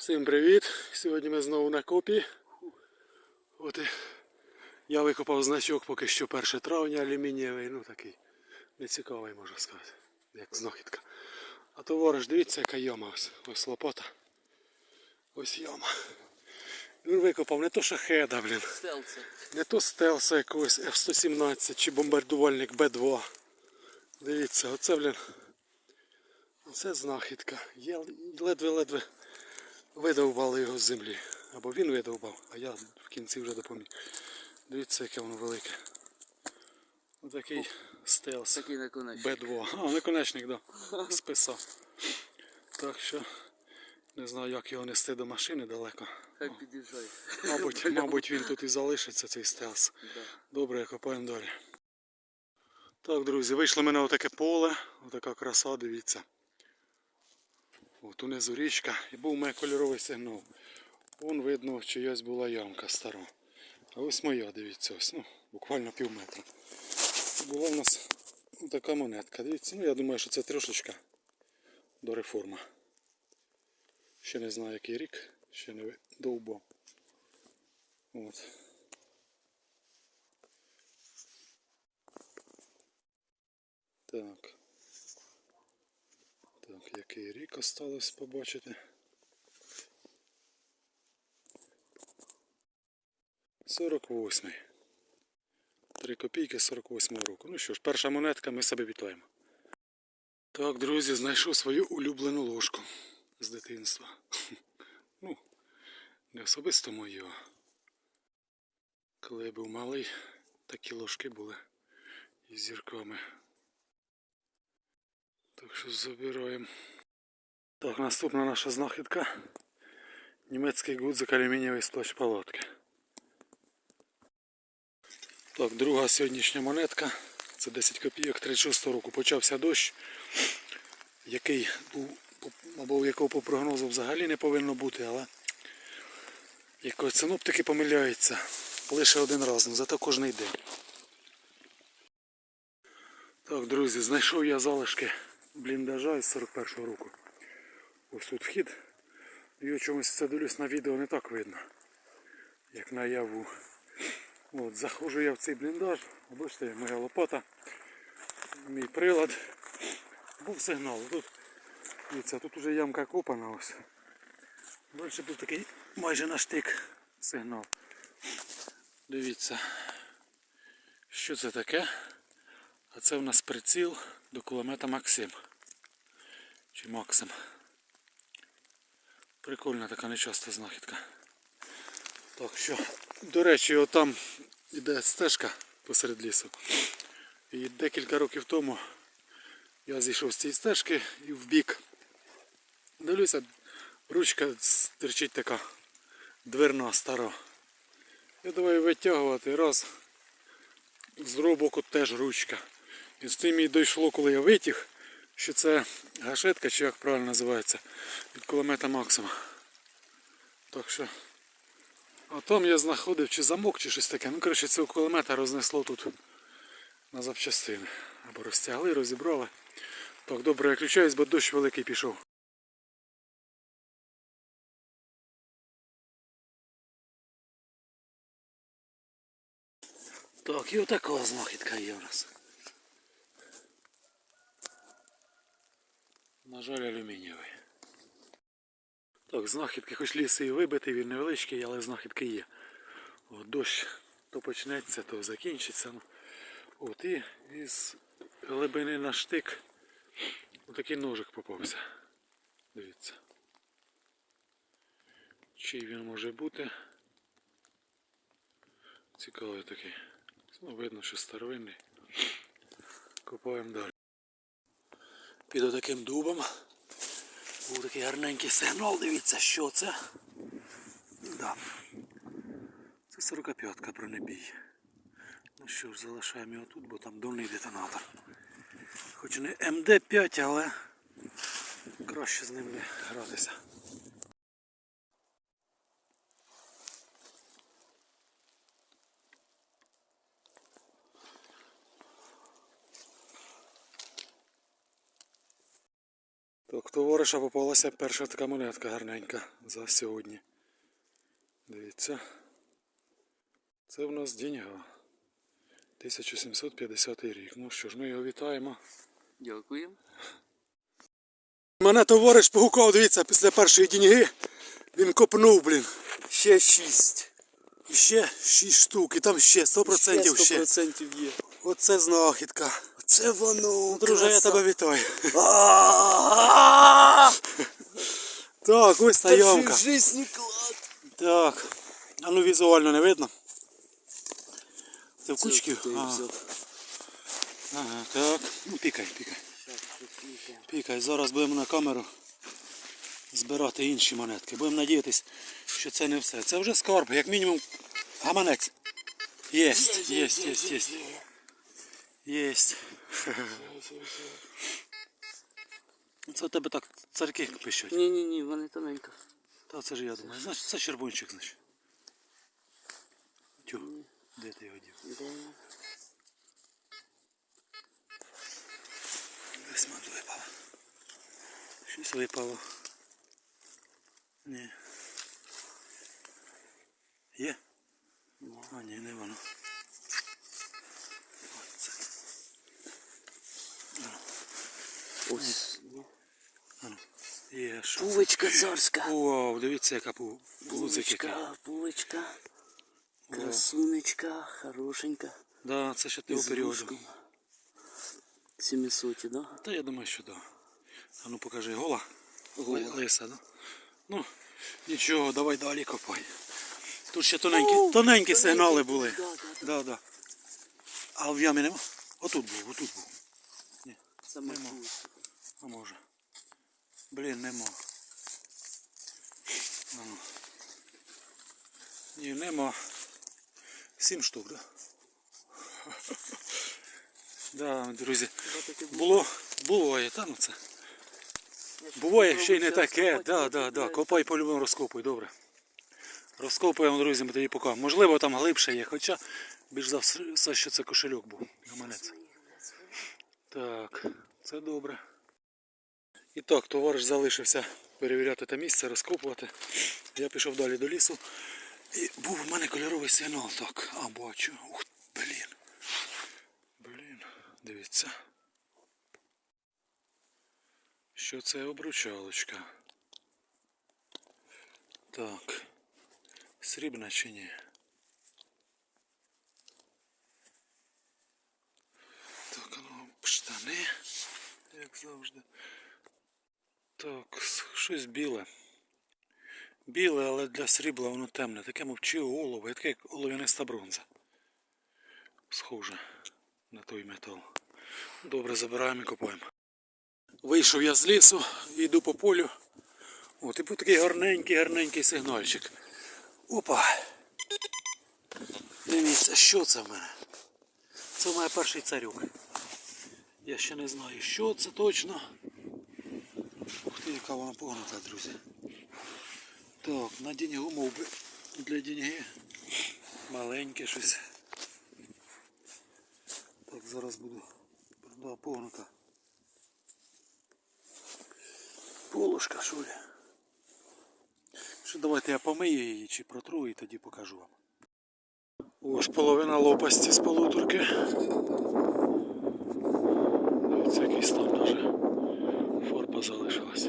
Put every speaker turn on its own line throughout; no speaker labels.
Всім привіт! Сьогодні ми знову на копі. От і я викопав значок поки що 1 травня алюмінієвий, ну такий нецікавий можна сказати, як знахідка. А товариш, дивіться, яка яма ось. Ось лопата. Ось яма. Він викопав не то шахеда, блін.
Стелси.
Не то стелса якогось F-117 чи бомбардувальник Б-2. Дивіться, оце, блін. Оце знахідка. Я ледве-ледве видовбали його з землі. Або він видовбав, а я в кінці вже допоміг. Dивіться, яке воно велике. Отакий стелс.
Такий наконечник.
Б2. А, наконечник, да. Списа. Так що не знаю, як його нести до машини далеко.
Хай під'їжджає.
Мабуть, мабуть, він тут і залишиться, цей стелс.
Да.
Добре, копаємо далі. Так, друзі, вийшло мене отаке поле, отака краса, дивіться. От унизу річка. І був у мене кольоровий сигнал. Вон видно, чиясь була ямка стара. А ось моя, дивіться, ось, ну, буквально пів метра. Була в нас така монетка. Дивіться, ну я думаю, що це трошечка до реформи. Ще не знаю який рік, ще не довбав. От. Так, який рік осталось побачити. Сорок восьмий. Три копійки 48 року. Ну що ж, перша монетка, ми себе вітаємо. Так, друзі, знайшов свою улюблену ложку з дитинства. Ну, не особисто мою. Коли я був малий, такі ложки були із зірками. Так що забираємо. Так, наступна наша знахідка. Німецький гудзик алюмінієвий сплач палатки. Так, друга сьогоднішня монетка. Це 10 копійок 36 року. Почався дощ, який був, або якого по прогнозу взагалі не повинно бути, але якось синоптики помиляються лише один раз, ну зато кожний день. Так, друзі, знайшов я залишки бліндажа із 41-го року. Ось тут вхід. І чомусь це дивлюсь на відео не так видно, як наяву. От, заходжу я в цей бліндаж, бачите, моя лопата, мій прилад. Був сигнал. Тут, дивіться, тут уже ямка копана ось. Далі був такий майже на штик сигнал. Дивіться, що це таке? А це у нас приціл до кулемета Максим. Чи Максим. Прикольна така нечаста знахідка. Так що, до речі, отам іде стежка посеред лісу. І декілька років тому я зійшов з цієї стежки і в бік. Дивлюся, ручка стирчить така дверна стара. Я давай витягувати раз. З другого боку теж ручка. І з тим і дійшло, коли я витяг, що це гашетка, чи як правильно називається, від кулемета Максима. Так що. А там я знаходив чи замок, чи щось таке. Ну, коротше, цього кулемета рознесло тут на запчастини. Або розтягли, розібрали. Так, добре, я включаюсь, бо дощ великий пішов. Так, і отака знахідка є у нас. На жаль, алюмінієвий. Так, знахідки, хоч ліс і вибитий, він невеличкий, але знахідки є. От, дощ то почнеться, то закінчиться. От і із глибини на штик отакий ножик попався. Дивіться. Чий він може бути? Цікавий такий. Ну, видно, що старовинний. Копаємо далі. Під отаким дубом. Був такий гарненький сигнал, дивіться, що це. Да. Це 45-ка бронебій. Ну що ж, залишаємо його тут, бо там дурний детонатор. Хоч не МД5, але краще з ним не гратися. Так, хто товариша попалася перша така монетка гарненька за сьогодні. Дивіться. Це в нас деньга. 1750 рік. Ну що ж, ми його вітаємо.
Дякую.
Мене товариш погукав, дивіться, після першої деньги він копнув, блін.
Ще шість.
І ще 6 штук, і там ще 100% ще.
100% є.
Оце знахідка.
Це воно.
Друже, я тебе вітаю. Так, ось
клад.
Так. А ну візуально не видно. Це в кучки? Ага. так. Ну пікай, пікай. Пікай. Зараз будемо на камеру збирати інші монетки. Будемо надіятися, що це не все. Це вже скарб, як мінімум гаманець. Єсть, єсть, єсть, єсть. Єсть. Це у тебе так царки пищать.
Ні, ні, ні, вони тоненько.
Та це ж я думаю. Значить, це червончик, значить. Тю, де ти його дів? Десь мат випало. Щось випало. Ні. Є? А, ні, не воно.
Ось.
Є, що?
Пувочка царська.
Вау, дивіться, яка.
Пувочка, пувочка. Красунечка, хорошенька.
Да, це ще
З
періоду.
вушком. 700, да?
Та я думаю, що да. А ну покажи, гола?
Гола.
Лиса, да? Ну, нічого, давай далі копай. Тут ще тоненькі, тоненькі сигнали були.
Да, да,
Да, да. А в ямі нема? Отут був, отут був.
Махнув.
А може. Блін, нема. А ну. Ні, нема. Сім штук, да? Да, друзі. Було, буває, та ну це. Буває ще й не таке. Да, да, да. Копай по-любому розкопуй, добре. Розкопуємо, друзі, ми тоді поки. Можливо, там глибше є, хоча більш за все, що це кошельок був. Гаманець. Так, це добре. І так, товариш залишився перевіряти те місце, розкопувати. Я пішов далі до лісу. І був у мене кольоровий сигнал. Так, а бачу. Ух, блін. Блін, дивіться. Що це обручалочка? Так. Срібна чи ні? Так, а ну, штани, як завжди. Так, щось біле. Біле, але для срібла воно темне. Таке мовчи олово, таке як олов'яниста бронза. Схоже на той метал. Добре, забираємо і копаємо. Вийшов я з лісу, йду по полю. О, типу такий гарненький, гарненький сигнальчик. Опа! Дивіться, що це в мене? Це моє перший царюк. Я ще не знаю, що це точно. Ух ти, яка вона погнута, друзі. Так, на деньгу мов би для деньги. Маленьке щось. Так, зараз буду. Да, погнута. Полушка, що ли? Що давайте я помию її чи протру і тоді покажу вам. Ось половина лопасті з полуторки. Дивіться, який стан даже фарба залишилась.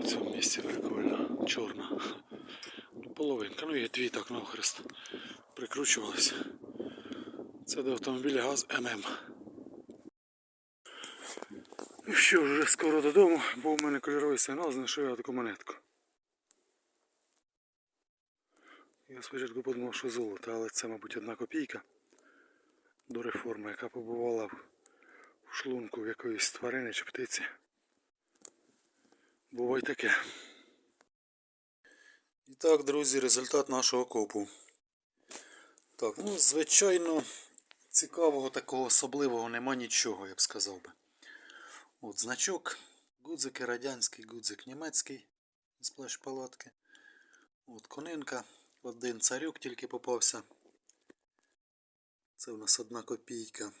У цьому місці прикольно. Чорна. Ну, половинка. Ну є дві так навхрест. Прикручувалися. Це до автомобіля ГАЗ ММ. Ну що, вже скоро додому, бо у мене кольоровий сигнал, знайшов я таку монетку. Я спочатку подумав, що золото, але це, мабуть, одна копійка до реформи, яка побувала в в шлунку в якоїсь тварини чи птиці. Буває таке. І так, друзі, результат нашого копу. Так, ну, звичайно, цікавого такого особливого нема нічого, я б сказав би. От значок, гудзики радянський, гудзик німецький з плащ-палатки. От конинка, один царюк тільки попався. Це у нас одна копійка.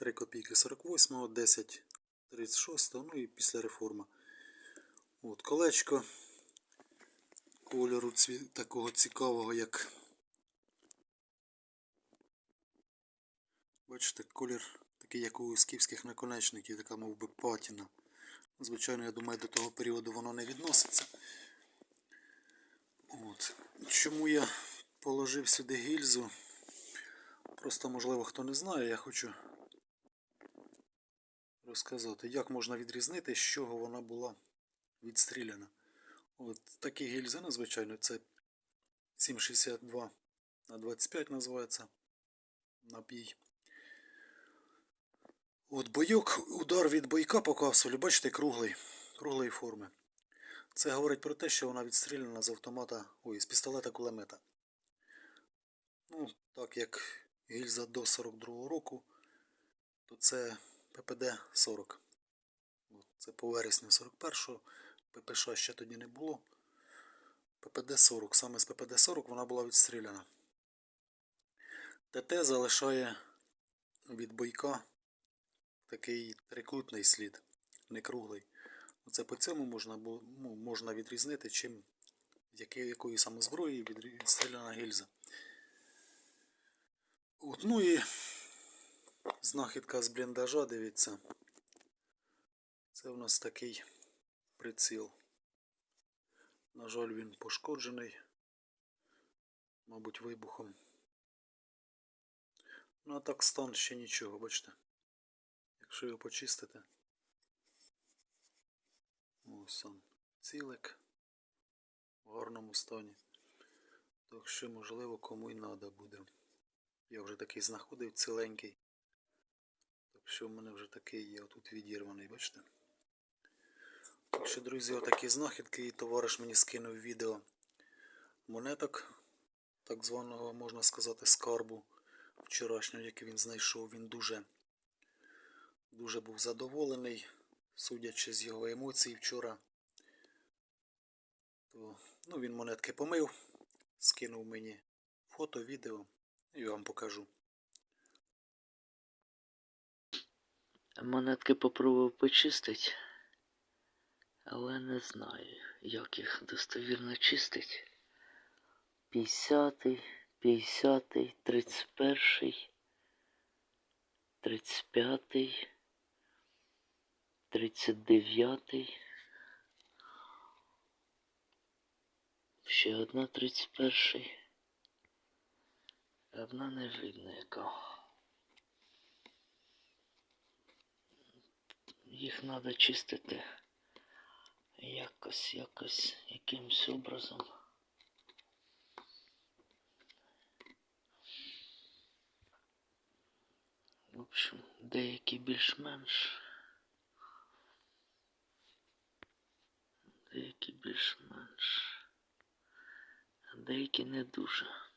3 копійки 48-го, 10 36-го, ну і після реформи От колечко кольору цві... такого цікавого, як. Бачите, колір такий, як у скіфських наконечників, така мов би патіна. Звичайно, я думаю, до того періоду воно не відноситься. От. Чому я положив сюди гільзу? Просто, можливо, хто не знає, я хочу розказати, як можна відрізнити, з чого вона була відстріляна. От такі гільзи, ну, звичайно, це 7,62 на 25 називається напій. От бойок, удар від бойка по капсулі, бачите, круглий, круглої форми. Це говорить про те, що вона відстріляна з автомата, ой, з пістолета кулемета. Ну, так як гільза до 42-го року, то це ППД-40. Це по вересню 41-го, ППШ ще тоді не було. ППД-40, саме з ППД-40 вона була відстріляна. ТТ залишає від бойка такий трикутний слід, не круглий. Оце по цьому можна, ну, можна відрізнити, чим якою саме зброєю відстріляна гільза. От, ну і знахідка з бліндажа, дивіться. Це у нас такий приціл. На жаль, він пошкоджений, мабуть, вибухом. Ну а так стан ще нічого, бачите. Якщо його почистити. Ось сам цілик в гарному стані. Так що, можливо, кому й треба буде. Я вже такий знаходив ціленький. Що в мене вже такий є отут відірваний, бачите? Так що, друзі, отакі знахідки і товариш мені скинув відео монеток, так званого, можна сказати, скарбу вчорашнього, який він знайшов. Він дуже, дуже був задоволений, судячи з його емоцій вчора. То, ну, він монетки помив, скинув мені фото, відео і вам покажу.
Монетки попробував почистити, але не знаю, як їх достовірно чистить. 50, 50, 31, 35, 39. Ще одна 31. Одна не видно яка. Їх треба чистити якось, якось, якимсь образом. В общем, деякі більш-менш. Деякі більш-менш. Деякі не дуже.